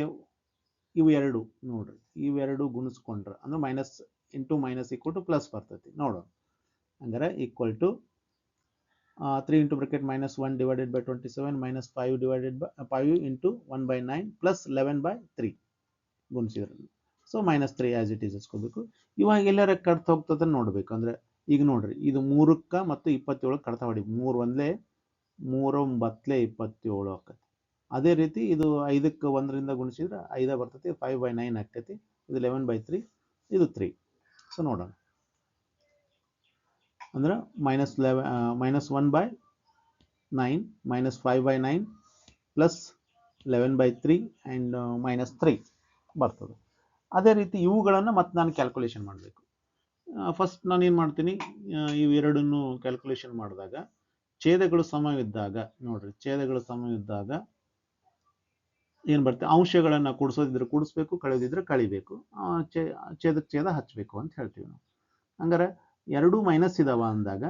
ಇವು ಎರಡು ನೋಡ್ರಿ. ಇವೆರಡು ಗುಣಿಸ್ಕೊಂಡ್ರೆ, ಅಂದ್ರೆ minus into minus equal to plus ಬರ್ತೈತಿ. ನೋಡೋಣ. ಅಂದರೆ equal to three into bracket minus one divided by twenty seven minus five divided by five into one by nine plus eleven by three ಗುಣಿಸಿದ್ರೆ so minus three as it is ಹಚ್ಕೋಬೇಕು ಇವಾಗ ಎಲ್ಲಾರ ಕಡ್ತ ಹೋಗ್ತದೆ ನೋಡ್ಬೇಕು. ಅಂದ್ರೆ ಈಗ ನೋಡ್ರಿ, ಇದು ಮೂರಕ್ಕೆ ಮತ್ತು ಇಪ್ಪತ್ತೇಳಕ್ಕೆ ಕಡ್ತ ಹೊಡಿ ಮೂರು ಒಂದೇ ಮೂರೊಂಬತ್ತಲೆ ಇಪ್ಪತ್ತೇಳು ಆಕತಿ. ಅದೇ ರೀತಿ ಇದು ಐದಕ್ಕೆ ಒಂದರಿಂದ ಗುಣಿಸಿದ್ರೆ ಐದ ಬರ್ತೈತಿ ಫೈವ್ ಬೈ ನೈನ್ ಆಕೈತಿ ಇದು ಲೆವೆನ್ ಬೈ ತ್ರೀ ಇದು ತ್ರೀ ಸೊ ನೋಡೋಣ. ಅಂದ್ರೆ minus eleven minus one by nine minus five by nine plus eleven by three and minus three ಬರ್ತದೆ. ಅದೇ ರೀತಿ ಇವುಗಳನ್ನು ಮತ್ತೆ ನಾನು ಕ್ಯಾಲ್ಕುಲೇಷನ್ ಮಾಡಬೇಕು. ಫಸ್ಟ್ ನಾನು ಏನು ಮಾಡ್ತೀನಿ? ಇವೆರಡನ್ನು ಕ್ಯಾಲ್ಕುಲೇಷನ್ ಮಾಡಿದಾಗ, ಛೇದಗಳು ಸಮವಿದ್ದಾಗ, ನೋಡ್ರಿ, ಛೇದಗಳು ಸಮವಿದ್ದಾಗ ಏನು ಬರುತ್ತೆ? ಅಂಶಗಳನ್ನು ಕೂಡಿಸೋದಿದ್ರೆ ಕೂಡಿಸ್ಬೇಕು, ಕಳೆದಿದ್ರೆ ಕಳಿಬೇಕು. ಚೇ ಛೇ ಛೇದಕ್ಕೆ ಛೇದ ಹಚ್ಚಬೇಕು ಅಂತ ಹೇಳ್ತೀವಿ ನಾವು. ಹಂಗಾರೆ ಎರಡು ಮೈನಸ್ ಇದಾವ ಅಂದಾಗ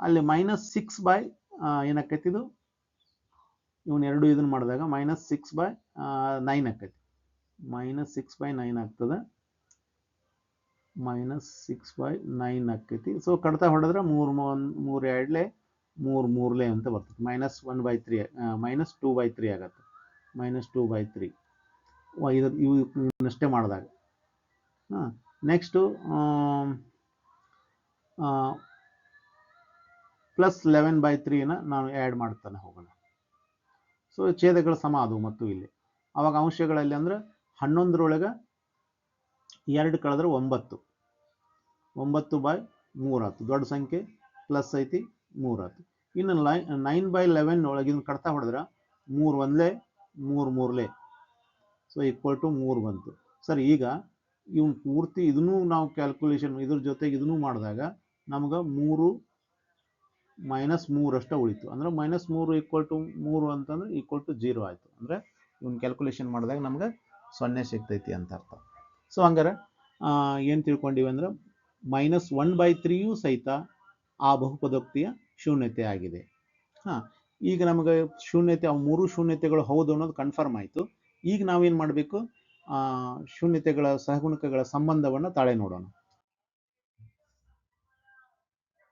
ಅಲ್ಲಿ ಮೈನಸ್ ಸಿಕ್ಸ್ ಬೈ ಏನಾಕೈತಿ ಇದು? ಇವನ್ ಎರಡು ಇದನ್ನ ಮಾಡಿದಾಗ ಮೈನಸ್ ಸಿಕ್ಸ್ ಬೈ ನೈನ್ ಆಕೈತಿ ಮೈನಸ್ ಸಿಕ್ಸ್ ಬೈ ನೈನ್ ಆಗ್ತದೆ. ಮೈನಸ್ ಸಿಕ್ಸ್ ಬೈ ನೈನ್ ಆಕೈತಿ ಸೊ ಕಡ್ತಾ ಹೊಡೆದ್ರೆ ಮೂರು ಮೂರು ಎರಡ್ಲೆ, ಮೂರು ಮೂರ್ಲೆ ಅಂತ ಬರ್ತದೆ. Minus one by three minus two by three ಆಗತ್ತೆ. ಮೈನಸ್ ಟೂ ಬೈ ತ್ರೀ ಇದು, ಇವು ಮಾಡಿದಾಗ. ಹಾಂ ನೆಕ್ಸ್ಟು ಪ್ಲಸ್ ಲೆವೆನ್ ಬೈ ತ್ರೀನ ನಾನು ಆ್ಯಡ್ ಮಾಡ್ತಾನೆ, ಹೋಗೋಣ. ಸೊ ಛೇದಗಳ ಸಮ ಅದು ಮತ್ತು ಇಲ್ಲಿ. ಅವಾಗ ಅಂಶಗಳಲ್ಲಿ ಅಂದರೆ ಹನ್ನೊಂದರೊಳಗೆ ಎರಡು ಕಳೆದ್ರೆ ಒಂಬತ್ತು. ಒಂಬತ್ತು ಬೈ ಮೂರಾತು ದೊಡ್ಡ ಸಂಖ್ಯೆ ಪ್ಲಸ್ ಐತಿ ಮೂರಾತು ಇನ್ನು ಲೈ ನೈನ್ ಬೈ ಲೆವೆನ್ ಒಳಗಿನ ಕಡ್ತಾ ಹೊಡೆದ್ರೆ ಮೂರು ಒಂದ್ಲೆ ಮೂರು ಮೂರಲೇ. ಸೊ ಈಕ್ವಲ್ ಟು ಮೂರು ಬಂತು. ಸರ್, ಈಗ ಇವ್ನು ಪೂರ್ತಿ ಇದನ್ನೂ ನಾವು ಕ್ಯಾಲ್ಕುಲೇಷನ್ ಇದ್ರ ಜೊತೆಗೆ ಇದನ್ನೂ ಮಾಡಿದಾಗ ನಮ್ಗೆ ಮೂರು ಮೈನಸ್ ಮೂರಷ್ಟು ಉಳಿತು. ಅಂದ್ರೆ ಮೈನಸ್ ಮೂರು ಈಕ್ವಲ್ ಟು ಮೂರು ಅಂತಂದ್ರೆ ಈಕ್ವಲ್ ಟು ಜೀರೋ ಆಯಿತು. ಅಂದರೆ ಇವ್ನ ಕ್ಯಾಲ್ಕುಲೇಷನ್ ಮಾಡಿದಾಗ ನಮ್ಗೆ ಸೊನ್ನೆ ಸಿಗ್ತೈತಿ ಅಂತ ಅರ್ಥ. ಸೊ ಹಂಗಾರೆ ಏನು ತಿಳ್ಕೊಂಡಿವಿ ಅಂದ್ರೆ ಮೈನಸ್ ಒನ್ ಬೈ ತ್ರೀಯೂ ಸಹಿತ ಆ ಬಹುಪದೋಕ್ತಿಯ ಶೂನ್ಯತೆ ಆಗಿದೆ. ಹಾಂ ಈಗ ನಮಗೆ ಶೂನ್ಯತೆ ಅವು ಮೂರು ಶೂನ್ಯತೆಗಳು ಹೌದು ಅನ್ನೋದು ಕನ್ಫರ್ಮ್ ಆಯಿತು. ಈಗ ನಾವೇನು ಮಾಡಬೇಕು? ಶೂನ್ಯತೆಗಳ ಸಹಗುಣಕಗಳ ಸಂಬಂಧವನ್ನು ತಾಳೆ ನೋಡೋಣ.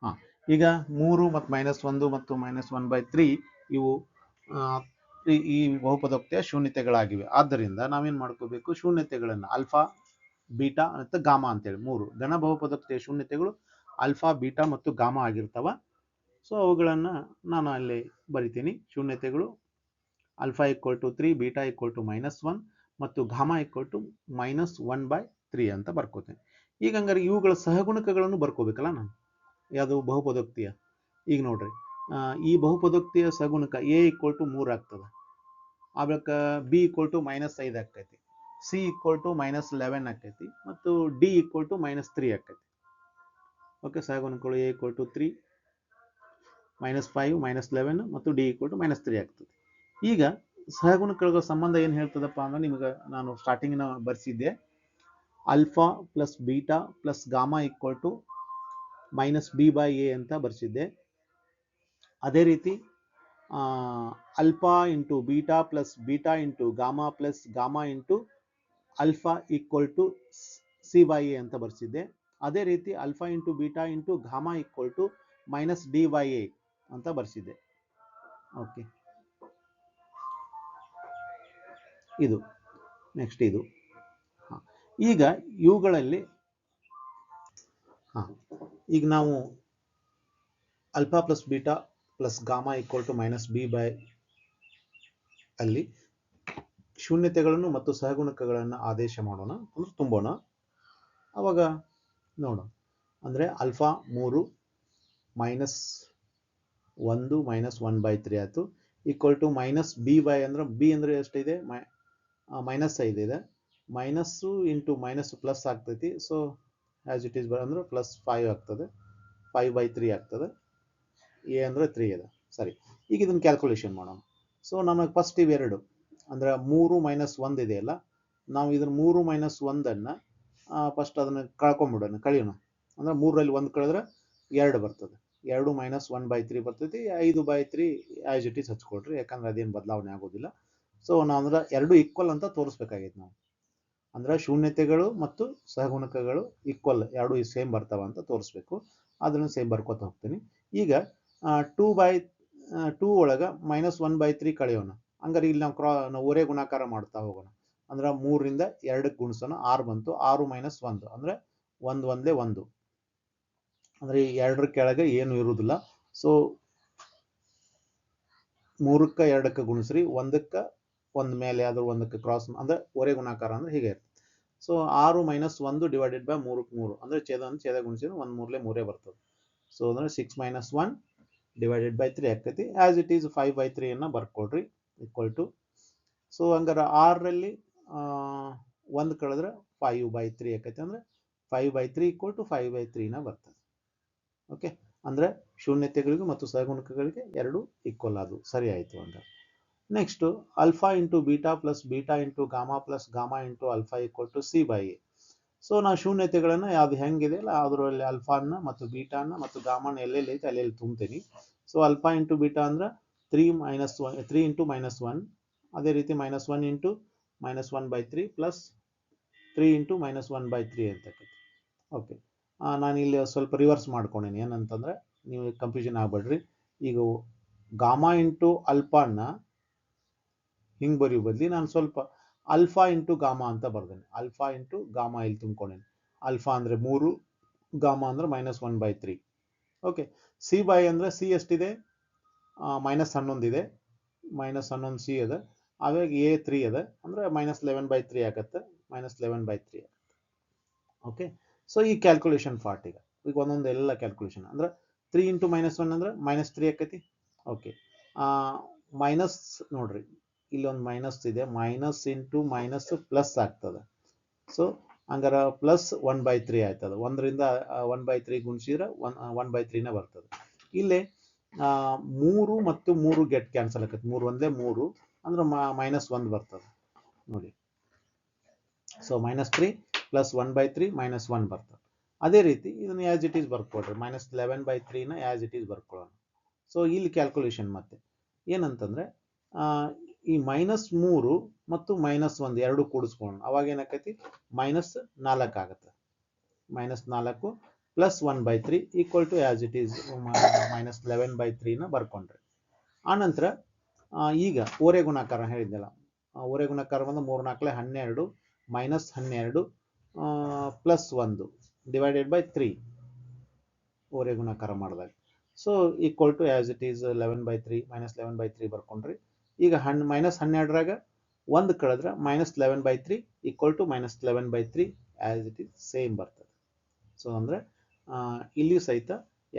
ಹಾಂ ಈಗ ಮೂರು ಮತ್ತು ಮೈನಸ್ ಒಂದು ಮತ್ತು ಮೈನಸ್ ಒನ್ ಬೈ ತ್ರೀ ಇವು ಆ, ಈ ಬಹುಪದೋಕ್ತಿಯ ಶೂನ್ಯತೆಗಳಾಗಿವೆ. ಆದ್ದರಿಂದ ನಾವೇನು ಮಾಡ್ಕೋಬೇಕು? ಶೂನ್ಯತೆಗಳನ್ನು ಅಲ್ಫಾ ಬೀಟಾ ಮತ್ತು ಗಾಮಾ ಅಂತೇಳಿ ಮೂರು ಘನ ಬಹುಪದೋಕ್ತಿಯ ಶೂನ್ಯತೆಗಳು ಅಲ್ಫಾ ಬೀಟಾ ಮತ್ತು ಗಾಮಾ ಆಗಿರ್ತಾವ. ಸೊ ಅವುಗಳನ್ನು ನಾನು ಅಲ್ಲಿ ಬರಿತೀನಿ. ಶೂನ್ಯತೆಗಳು alpha equal to three beta equal to minus one ಮತ್ತು gamma equal to minus one by three ಅಂತ ಬರ್ಕೋತೀನಿ. ಈಗ ಹಂಗಾರೆ ಇವುಗಳ ಸಹಗುಣಕಗಳನ್ನು ಬರ್ಕೋಬೇಕಲ್ಲ ನಾನು? ಯಾವುದು ಬಹುಪದೋಕ್ತಿಯ? ಈಗ ನೋಡ್ರಿ. ಈ ಬಹುಪದೋಕ್ತಿಯ ಸಹಗುಣಕ ಎ ಈಕ್ವಲ್ ಟು ಮೂರು ಆಗ್ತದೆ. ಆಮೇಲೆ ಬಿ ಈಕ್ವಲ್ ಟು ಮೈನಸ್ ಐದು ಆಕೈತಿ c equal to minus eleven ಆಕೈತಿ ಮತ್ತು d equal to minus three ಆಕೈತಿ okay ಸಹಗುಣಕಗಳು a equal to three minus five minus eleven ಮತ್ತು d equal to minus three ಆಗ್ತದೆ. ಈಗ ಸಹಗುಣಕಗಳ ಸಂಬಂಧ ಏನು ಹೇಳ್ತದಪ್ಪ ಅಂದ್ರೆ ನಿಮಗೆ ನಾನು ಸ್ಟಾರ್ಟಿಂಗಿನ ಬರ್ಸಿದ್ದೆ. Alpha plus beta plus gamma equal to minus b by a ಅಂತ ಬರ್ಸಿದ್ದೆ. ಅದೇ ರೀತಿ alpha into beta plus beta into gamma plus gamma into alpha equal to c by a ಅಂತ ಬರ್ಸಿದ್ದೆ. ಅದೇ ರೀತಿ alpha into beta into gamma equal to minus d by a ಅಂತ ಬರೆಸಿದ್ದೆ ಓಕೆ ಇದು ನೆಕ್ಸ್ಟ್ ಇದು. ಹಾಂ, ಈಗ ಇವುಗಳಲ್ಲಿ, ಹಾಂ, ಈಗ ನಾವು alpha plus beta plus gamma equal to minus b by ಅಲ್ಲಿ ಶೂನ್ಯತೆಗಳನ್ನು ಮತ್ತು ಸಹಗುಣಕಗಳನ್ನು ಆದೇಶ ಮಾಡೋಣ ತುಂಬೋಣ. ಅವಾಗ ನೋಡೋಣ. ಅಂದರೆ ಅಲ್ಫಾ ಮೂರು ಮೈನಸ್ ಒಂದು ಮೈನಸ್ ಒನ್ ಬೈ ತ್ರೀ ಆಯಿತು. Equal to minus b by ಅಂದ್ರೆ ಬಿ ಅಂದರೆ ಎಷ್ಟಿದೆ? ಮೈ ಮೈನಸ್ ಐದು ಇದೆ. ಮೈನಸ್ಸು ಇಂಟು ಮೈನಸ್ ಪ್ಲಸ್ ಆಗ್ತೈತಿ. ಸೊ ಆ್ಯಸ್ ಇಟ್ ಈಸ್ ಬರ ಅಂದ್ರೆ ಪ್ಲಸ್ ಫೈವ್ ಆಗ್ತದೆ. ಫೈವ್ ಬೈ ತ್ರೀ ಆಗ್ತದೆ. ಎ ಅಂದರೆ ತ್ರೀ ಇದೆ. ಸರಿ. ಈಗ ಇದನ್ನು ಕ್ಯಾಲ್ಕುಲೇಷನ್ ಮಾಡೋಣ. ಸೊ ನಮಗೆ ಫಸ್ಟ್ ಇವೆರಡು ಅಂದರೆ ಮೂರು ಮೈನಸ್ ಒಂದು ಇದೆಯಲ್ಲ ನಾವು ಇದನ್ನು ಮೂರು ಮೈನಸ್ ಒಂದನ್ನು ಫಸ್ಟ್ ಅದನ್ನು ಕಳ್ಕೊಂಬಿಡೋಣ, ಕಳಿಯೋಣ. ಅಂದರೆ ಮೂರರಲ್ಲಿ ಒಂದು ಕಳೆದ್ರೆ ಎರಡು ಬರ್ತದೆ. ಎರಡು ಮೈನಸ್ ಒನ್ ಬೈ ತ್ರೀ ಬರ್ತೈತಿ, ಐದು by three as it is ಹಚ್ಕೊಡ್ರಿ ಯಾಕಂದ್ರೆ ಅದೇನು ಬದಲಾವಣೆ ಆಗೋದಿಲ್ಲ. ಸೊ ನಾವು ಅಂದ್ರೆ ಎರಡು ಈಕ್ವಲ್ ಅಂತ ತೋರಿಸ್ಬೇಕಾಗೈತೆ ನಾವು. ಅಂದ್ರೆ ಶೂನ್ಯತೆಗಳು ಮತ್ತು ಸಹಗುಣಕಗಳು ಈಕ್ವಲ್ ಎರಡು ಸೇಮ್ ಬರ್ತಾವ ಅಂತ ತೋರಿಸ್ಬೇಕು. ಅದನ್ನ ಸೇಮ್ ಬರ್ಕೋತ ಹೋಗ್ತೀನಿ. ಈಗ ಟೂ ಬೈ ಟೂ ಒಳಗೆ ಮೈನಸ್ ಒನ್ ಬೈ ತ್ರೀ ಕಳೆಯೋಣ. ಹಂಗಾರೆ ಇಲ್ಲಿ ನಾವು ಕ್ರಾ ನಾವು ಒರೇ ಗುಣಾಕಾರ ಮಾಡ್ತಾ ಹೋಗೋಣ. ಅಂದ್ರೆ ಮೂರರಿಂದ ಎರಡಕ್ಕೆ ಗುಣಿಸೋಣ, ಆರು ಬಂತು, ಆರು ಮೈನಸ್ ಒಂದು. ಅಂದರೆ ಒಂದು ಒಂದೇ ಒಂದು. ಅಂದರೆ ಎರಡರ ಕೆಳಗೆ ಏನು ಇರುವುದಿಲ್ಲ ಸೊ ಮೂರಕ್ಕೆ ಎರಡಕ್ಕೆ ಗುಣಿಸ್ರಿ, ಒಂದಕ್ಕೆ ಒಂದು ಮೇಲೆ ಆದ್ರೂ ಒಂದಕ್ಕೆ ಕ್ರಾಸ್ ಅಂದ್ರೆ ಒರೆ ಗುಣಾಕಾರ ಅಂದ್ರೆ ಹೀಗೆ ಇರ್ತದೆ. ಸೊ ಆರು ಮೈನಸ್ ಒಂದು ಡಿವೈಡೆಡ್ ಬೈ ಮೂರಕ್ಕೆ ಮೂರು, ಅಂದ್ರೆ ಛೇದ ಅಂದ್ರೆ ಛೇದ ಗುಣಿಸಿದ್ರೆ ಒಂದು ಮೂರಲೆ ಮೂರೇ ಬರ್ತದೆ. ಸೊ ಅಂದ್ರೆ six minus one divided by three ಆಕೈತಿ as it is five by ತ್ರೀಯನ್ನು ಬರ್ಕೊಳ್ರಿ ಈಕ್ವಲ್ ಟು ಸೊ ಹಂಗಾರೆ ಆರರಲ್ಲಿ ಒಂದು ಕಳೆದ್ರೆ ಫೈವ್ ಬೈ ತ್ರೀ ಆಕೈತಿ ಅಂದ್ರೆ five by three equal to five by ತ್ರೀನ ಬರ್ತದೆ. ಓಕೆ ಅಂದ್ರೆ ಶೂನ್ಯತೆಗಳಿಗೂ ಮತ್ತು ಸಹಗುಣಕಗಳಿಗೆ ಎರಡು ಈಕ್ವಲ್ ಅದು. ಸರಿ ಆಯಿತು ಅಂತ. Next alpha into beta plus beta into gamma plus gamma into alpha equal to c by a so ನಾವು ಶೂನ್ಯತೆಗಳನ್ನು ಯಾವ್ದು ಹೆಂಗಿದೆ ಅಲ್ಲ, ಅದರಲ್ಲಿ ಅಲ್ಫಾನ್ನ ಮತ್ತು ಬೀಟಾನ ಮತ್ತು ಗಾಮಾನ ಎಲ್ಲೆಲ್ಲಿ ಐತೆ ಅಲ್ಲೆಲ್ಲಿ ತುಂಬ್ತೀನಿ. ಸೊ ಅಲ್ಫಾ ಇಂಟು ಬೀಟಾ ಅಂದ್ರೆ three minus one three into minus one ಅದೇ ರೀತಿ minus one into minus one by three plus three into minus one by three ಅಂತಕ್ಕಂಥ ಓಕೆ ನಾನು ಇಲ್ಲಿ ಸ್ವಲ್ಪ ರಿವರ್ಸ್ ಮಾಡ್ಕೊಂಡೇನಿ. ಏನಂತಂದ್ರೆ ನೀವು ಕನ್ಫ್ಯೂಷನ್ ಆಗಬೇಡ್ರಿ. ಈಗ ಗಾಮಾ ಇಂಟು ಅಲ್ಫಾನ್ನ ಹಿಂಗೆ ಬರೆಯೋ ಬದಲಿ ನಾನು ಸ್ವಲ್ಪ ಅಲ್ಫಾ ಇಂಟು ಗಾಮಾ ಅಂತ ಬರ್ದೇನೆ. ಅಲ್ಫಾ ಇಂಟು ಗಾಮಾ ಇಲ್ಲಿ ತುಂಬ್ಕೊಂಡೇನೆ. ಅಲ್ಫಾ ಅಂದರೆ ಮೂರು, ಗಾಮಾ ಅಂದರೆ minus one by three okay c by ಅಂದರೆ ಸಿ ಎಷ್ಟಿದೆ? ಮೈನಸ್ ಹನ್ನೊಂದಿದೆ. ಮೈನಸ್ ಹನ್ನೊಂದು ಸಿ ಅದ. ಆವಾಗ ಎ ತ್ರೀ ಅದ. ಅಂದರೆ ಮೈನಸ್ ಲೆವೆನ್ ಬೈ ತ್ರೀ ಆಗತ್ತೆ. ಮೈನಸ್ ಲೆವೆನ್ ಬೈ ತ್ರೀ ಆಗತ್ತೆ. ಓಕೆ ಸೊ ಈ ಕ್ಯಾಲ್ಕುಲೇಷನ್ ಪಾರ್ಟ್ ಈಗ. ಈಗ ಒಂದೊಂದು ಎಲ್ಲ ಕ್ಯಾಲ್ಕುಲೇಷನ್ ಅಂದ್ರೆ ತ್ರೀ ಇಂಟು ಮೈನಸ್ ಒನ್ ಅಂದ್ರೆ ಮೈನಸ್ ತ್ರೀ ಆಕೈತಿ? ಓಕೆ ಮೈನಸ್ ನೋಡ್ರಿ. ಇಲ್ಲೊಂದು ಮೈನಸ್ ಇದೆ. ಮೈನಸ್ ಇಂಟು ಮೈನಸ್ ಪ್ಲಸ್ ಆಗ್ತದೆ. ಸೊ ಹಂಗಾರ ಪ್ಲಸ್ ಒನ್ ಬೈ ತ್ರೀ ಆಯ್ತದ. ಒಂದರಿಂದ ಒನ್ ಬೈ ತ್ರೀ ಗುಣಿಸಿದ್ರೆ ಒನ್ ಒನ್ ಬೈ ತ್ರೀನೇ ಬರ್ತದೆ. ಇಲ್ಲಿ ಮೂರು ಮತ್ತು ಮೂರು ಗೆಟ್ ಕ್ಯಾನ್ಸಲ್ ಆಕೈತಿ. ಮೂರು ಒಂದೇ ಮೂರು. ಅಂದ್ರೆ ಮೈನಸ್ ಒಂದು ಬರ್ತದೆ. ನೋಡಿ. So minus three plus one by three minus one ಬರ್ತದೆ. ಅದೇ ರೀತಿ ಇದನ್ನು ಆ್ಯಸ್ ಇಟ್ ಈಸ್ ಬರ್ಕೊಳ್ರಿ ಮೈನಸ್ ಲೆವೆನ್ ಬೈ ತ್ರೀನ ಆ್ಯಸ್ ಇಟ್ ಈಸ್ ಬರ್ಕೊಳ್ಳೋಣ. ಸೊ ಇಲ್ಲಿ ಕ್ಯಾಲ್ಕುಲೇಷನ್ ಮತ್ತೆ. ಏನಂತಂದರೆ ಈ ಮೈನಸ್ ಮೂರು ಮತ್ತು ಮೈನಸ್ ಒಂದು ಎರಡು ಕೂಡಿಸ್ಕೊಳ್ಳೋಣ. ಅವಾಗ ಏನಾಕೈತಿ? ಮೈನಸ್ ನಾಲ್ಕು ಆಗುತ್ತೆ. ಮೈನಸ್ ನಾಲ್ಕು plus one by three equal to as it is minus eleven by ತ್ರೀನ ಬರ್ಕೊಂಡ್ರಿ. ಆನಂತರ ಈಗ ಓರೆ ಗುಣಾಕಾರ ಹೇಳಿದ್ದೆಲ್ಲ ಓರೆ ಗುಣಾಕಾರ ಬಂದು ಮೂರು ನಾಲ್ಕಲೆ ಹನ್ನೆರಡು ಮೈನಸ್ ಹನ್ನೆರಡು ಪ್ಲಸ್ ಒಂದು ಡಿವೈಡೆಡ್ ಬೈ ತ್ರೀ ಓರೆ ಗುಣಾಕಾರ ಮಾಡಿದಾಗ. So equal to as it is eleven by three minus eleven by three ಬರ್ಕೊಂಡ್ರಿ. ಈಗ ಹಣ್ ಮೈನಸ್ ಹನ್ನೆರಡರಾಗ ಒಂದು ಕಳೆದ್ರೆ minus eleven by three equal to minus eleven by three as it is same ಬರ್ತದೆ. So ಅಂದರೆ ಇಲ್ಲಿ ಸಹಿತ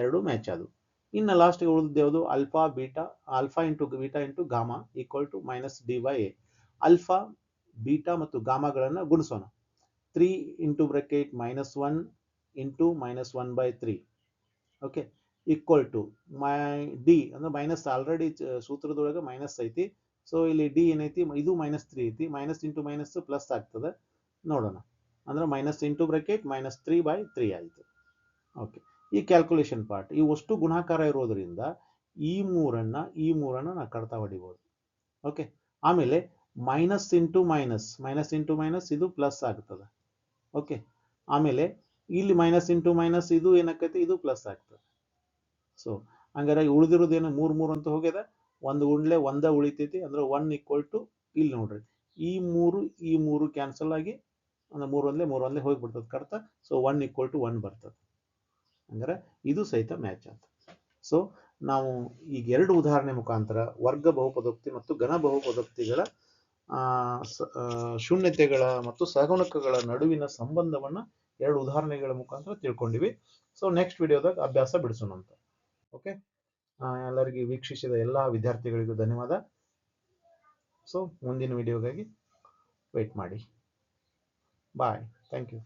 ಎರಡು ಮ್ಯಾಚ್ ಅದು ಇನ್ನು ಲಾಸ್ಟ್ಗೆ ಉಳಿದಿದ್ದು ಯಾವುದು? Alpha beta alpha into beta into gamma equal to minus D Y A alpha beta ಮತ್ತು ಗಾಮಾಗಳನ್ನು ಗುಣಿಸೋಣ. Three into bracket minus one into minus one by three okay equal to my D ಅಂದ್ರೆ minus already ಸೂತ್ರದೊಳಗೆ minus ಐತಿ. So ಇಲ್ಲಿ D ಏನೈತಿ? ಇದು minus three ಐತಿ. Minus into minus plus ಆಗ್ತದೆ. ನೋಡೋಣ. ಅಂದ್ರೆ minus into bracket minus three by three ಆಯಿತು. ಓಕೆ ಈ ಕ್ಯಾಲ್ಕುಲೇಷನ್ ಪಾರ್ಟ್ ಈ ಅಷ್ಟು ಗುಣಾಕಾರ ಇರೋದ್ರಿಂದ ಈ ಮೂರನ್ನ ಈ ಮೂರನ್ನ ನಾವು ಕಡ್ತಾ ಹೊಡಿಬೋದು. ಓಕೆ ಆಮೇಲೆ minus into minus minus into minus ಇದು ಪ್ಲಸ್ ಆಗ್ತದೆ. ಓಕೆ ಆಮೇಲೆ ಇಲ್ಲಿ ಮೈನಸ್ ಇಂಟು ಮೈನಸ್ ಇದು ಏನಾಕೈತಿ ಇದು ಪ್ಲಸ್ ಆಗ್ತದೆ. ಸೊ ಹಂಗಾರೆ ಉಳಿದಿರೋದೇನು ಮೂರು ಮೂರು ಅಂತ ಹೋಗ್ಯದ? ಒಂದು ಉಂಡ್ಲೆ ಒಂದ ಉಳಿತೈತಿ. ಅಂದ್ರೆ ಒನ್ ಈಕ್ವಲ್ ಟು ಇಲ್ಲಿ ನೋಡ್ರಿ. ಈ ಮೂರು ಈ ಮೂರು ಕ್ಯಾನ್ಸಲ್ ಆಗಿ ಅಂದ್ರೆ ಮೂರು ಒಂದ್ಲೆ ಮೂರು ಒಂದ್ಲೆ ಹೋಗ್ಬಿಡ್ತದೆ ಕಡ್ತ so one equal to one ಬರ್ತದೆ. ಹಂಗಾರೆ ಇದು ಸಹಿತ ಮ್ಯಾಚ್ ಅಂತ ಸೊ ನಾವು ಈಗ ಎರಡು ಉದಾಹರಣೆ ಮುಖಾಂತರ ವರ್ಗ ಬಹುಪದೋಕ್ತಿ ಮತ್ತು ಘನ ಬಹುಪದೋಕ್ತಿಗಳ ಶೂನ್ಯತೆಗಳ ಮತ್ತು ಸಹಗುಣಕಗಳ ನಡುವಿನ ಸಂಬಂಧವನ್ನ ಎರಡು ಉದಾಹರಣೆಗಳ ಮುಖಾಂತರ ತಿಳ್ಕೊಂಡಿವಿ. ಸೊ ನೆಕ್ಸ್ಟ್ ವಿಡಿಯೋದಾಗ ಅಭ್ಯಾಸ ಬಿಡಿಸೋಣ ಅಂತ. ಓಕೆ ಎಲ್ಲರಿಗೂ ವೀಕ್ಷಿಸಿದ ಎಲ್ಲ ವಿದ್ಯಾರ್ಥಿಗಳಿಗೂ ಧನ್ಯವಾದ. ಸೊ ಮುಂದಿನ ವಿಡಿಯೋಗಾಗಿ ವೆಯ್ಟ್ ಮಾಡಿ. Bye thank you